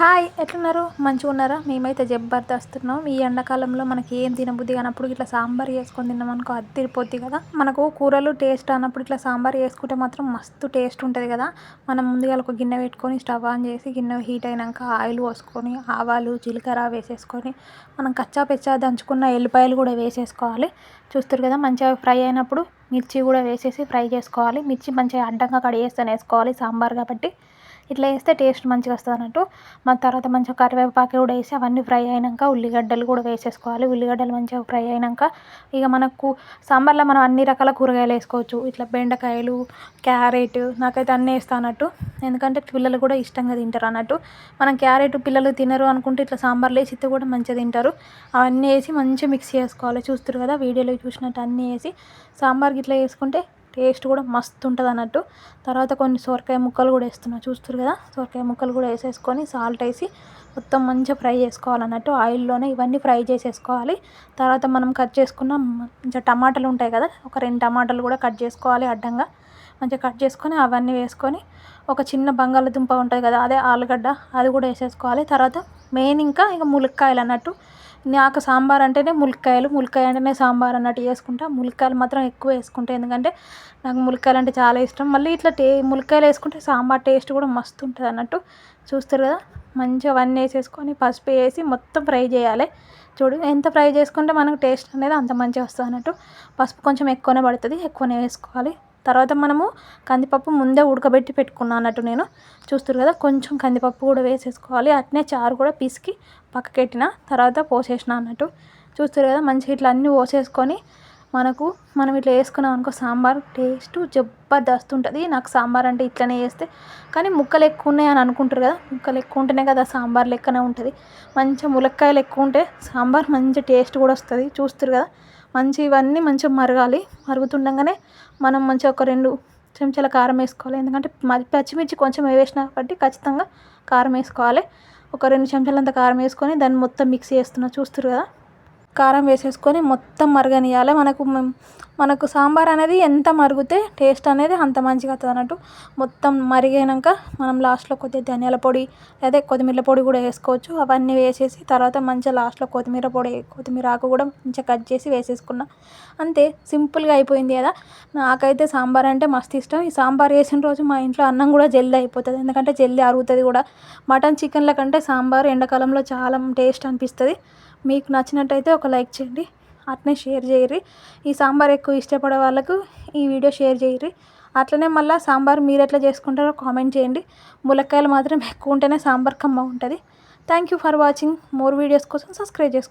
Hi ఎట్లున్నారు? మంచిగా ఉన్నారా మేమైతే జబర్దస్తున్నాం ఈ ఎండాకాలంలో మనకి ఏం తినబుద్ధి కానప్పుడు ఇట్లా సాంబార్ చేసుకొని తిన్నామనుకో అది తిరిపోద్ది కదా. మనకు కూరలు టేస్ట్ అన్నప్పుడు ఇట్లా సాంబార్ చేసుకుంటే మాత్రం మస్తు టేస్ట్ ఉంటుంది కదా. మనం ముందుగా ఒక గిన్నె పెట్టుకొని స్టవ్ ఆన్ చేసి గిన్నె హీట్ అయినాక ఆయిల్ పోసుకొని ఆవాలు జీలకర్ర వేసేసుకొని మనం కచ్చా పెచ్చా దంచుకున్న ఎల్లిపాయలు కూడా వేసేసుకోవాలి. చూస్తారు కదా మంచిగా ఫ్రై అయినప్పుడు మిర్చి కూడా వేసేసి ఫ్రై చేసుకోవాలి. మిర్చి మంచిగా అడ్డంగా కడిగేస్తాను వేసుకోవాలి సాంబార్ కాబట్టి. ఇట్లా వేస్తే టేస్ట్ మంచిగా వస్తుంది అన్నట్టు. మన తర్వాత మంచిగా కరివేపాకు కూడా వేసి అవన్నీ ఫ్రై అయినాక ఉల్లిగడ్డలు కూడా వేసేసుకోవాలి. ఉల్లిగడ్డలు మంచిగా ఫ్రై అయినాక ఇక మనకు సాంబార్లో మనం అన్ని రకాల కూరగాయలు వేసుకోవచ్చు. ఇట్లా బెండకాయలు క్యారెట్ నాకైతే అన్నీ వేస్తా అన్నట్టు. ఎందుకంటే పిల్లలు కూడా ఇష్టంగా తింటారు అన్నట్టు. మనం క్యారెట్ పిల్లలు తినరు అనుకుంటే ఇట్లా సాంబార్లో వేసి కూడా మంచిగా తింటారు. అవన్నీ వేసి మంచిగా మిక్స్ చేసుకోవాలి. చూస్తారు కదా వీడియోలో చూసినట్టు అన్నీ వేసి సాంబార్కి ఇట్లా వేసుకుంటే టేస్ట్ కూడా మస్తు ఉంటుంది అన్నట్టు. తర్వాత కొన్ని సొరకాయ ముక్కలు కూడా వేస్తున్నా చూస్తారు కదా? సొరకాయ ముక్కలు కూడా వేసేసుకొని సాల్ట్ వేసి మొత్తం మంచిగా ఫ్రై చేసుకోవాలన్నట్టు ఆయిల్లోనే ఇవన్నీ ఫ్రై చేసేసుకోవాలి. తర్వాత మనం కట్ చేసుకున్న మంచిగా టమాటాలు ఉంటాయి కదా? ఒక రెండు టమాటాలు కూడా కట్ చేసుకోవాలి అడ్డంగా. మంచిగా కట్ చేసుకొని అవన్నీ వేసుకొని ఒక చిన్న బంగాళదుంప ఉంటుంది కదా అదే ఆలుగడ్డ అది కూడా వేసేసుకోవాలి. తర్వాత మెయిన్ ఇంకా ఇక ములక్కాయలు అన్నట్టు. నాకు సాంబార్ అంటేనే ములక్కాయలు. ములక్కాయ అంటేనే సాంబార్ అన్నట్టు చేసుకుంటా. ములక్కాయలు మాత్రం ఎక్కువ వేసుకుంటా. ఎందుకంటే నాకు ములక్కాయలు అంటే చాలా ఇష్టం. మళ్ళీ ఇట్లా టే ములక్కాయలు వేసుకుంటే సాంబార్ టేస్ట్ కూడా మస్తు ఉంటుంది అన్నట్టు చూస్తారు కదా. మంచిగా అవన్నీ వేసేసుకొని పసుపు వేసి మొత్తం ఫ్రై చేయాలి. చూడు ఎంత ఫ్రై చేసుకుంటే మనకు టేస్ట్ అనేది అంత మంచిగా వస్తుంది అన్నట్టు. పసుపు కొంచెం ఎక్కువనే పడుతుంది. ఎక్కువనే వేసుకోవాలి. తర్వాత మనము కందిపప్పు ముందే ఉడకబెట్టి పెట్టుకున్నాను అన్నట్టు నేను చూస్తారు కదా కొంచెం కందిపప్పు కూడా వేసేసుకోవాలి. అట్నే చారు కూడా పిసికి పక్కకెట్టిన తర్వాత పోసేసిన అన్నట్టు చూస్తారు కదా మంచిగా ఇట్లా అన్నీ పోసేసుకొని మనకు మనం ఇట్లా వేసుకున్నాం అనుకో సాంబార్ టేస్ట్ జబర్దస్త్ ఉంటుంది. నాకు సాంబార్ అంటే ఇట్లనే చేస్తే కానీ ముక్కలు ఎక్కువ ఉన్నాయి అని అనుకుంటారు కదా ముక్కలు ఎక్కువ ఉంటేనే కదా సాంబార్ లెక్కనే ఉంటుంది. మంచిగా ములక్కాయలు ఎక్కువ ఉంటే సాంబార్ మంచి టేస్ట్ కూడా వస్తుంది. చూస్తారు కదా మంచి ఇవన్నీ మంచిగా మరగాలి. మరుగుతుండగానే మనం మంచిగా ఒక రెండు చెంచాల కారం వేసుకోవాలి. ఎందుకంటే పచ్చిమిర్చి కొంచెం వేసిన కాబట్టి ఖచ్చితంగా కారం వేసుకోవాలి. ఒక రెండు చెంచాలంత కారం వేసుకొని దాన్ని మొత్తం మిక్స్ చేస్తున్నా. చూస్తారు కదా? కారం వేసేసుకొని మొత్తం మరగనియాలి. మనకు మనకు సాంబార్ అనేది ఎంత మరిగితే టేస్ట్ అనేది అంత మంచిగా వస్తుంది అన్నట్టు మొత్తం మరిగినాక మనం లాస్ట్లో కొద్దిగా ధనియాల పొడి అదే కొత్తిమీర పొడి కూడా వేసుకోవచ్చు. అవన్నీ వేసేసి తర్వాత మంచిగా లాస్ట్లో కొత్తిమీర పొడి కొత్తిమీర ఆకు కూడా మంచిగా కట్ చేసి వేసేసుకున్నా. అంతే సింపుల్గా అయిపోయింది కదా. నాకైతే సాంబార్ అంటే మస్తు ఇష్టం. ఈ సాంబార్ వేసిన రోజు మా ఇంట్లో అన్నం కూడా జల్దీ అయిపోతుంది. ఎందుకంటే జల్దీ అరుగుతుంది కూడా. మటన్ చికెన్ల కంటే సాంబార్ ఎండాకాలంలో చాలా టేస్ట్ అనిపిస్తుంది. మీకు నచ్చినట్టయితే ఒక లైక్ చేయండి అట్నే షేర్ చేయర్రి. ఈ సాంబార్ ఎక్కువ ఇష్టపడే వాళ్ళకు ఈ వీడియో షేర్ చేయర్రి. అట్లనే మళ్ళీ సాంబార్ మీరు ఎట్లా చేసుకుంటారో కామెంట్ చేయండి. ములక్కాయలు మాత్రం ఎక్కువ ఉంటేనే సాంబార్ కమ్మ ఉంటుంది. Thank you for watching more videos కోసం సబ్స్క్రైబ్ చేసుకోండి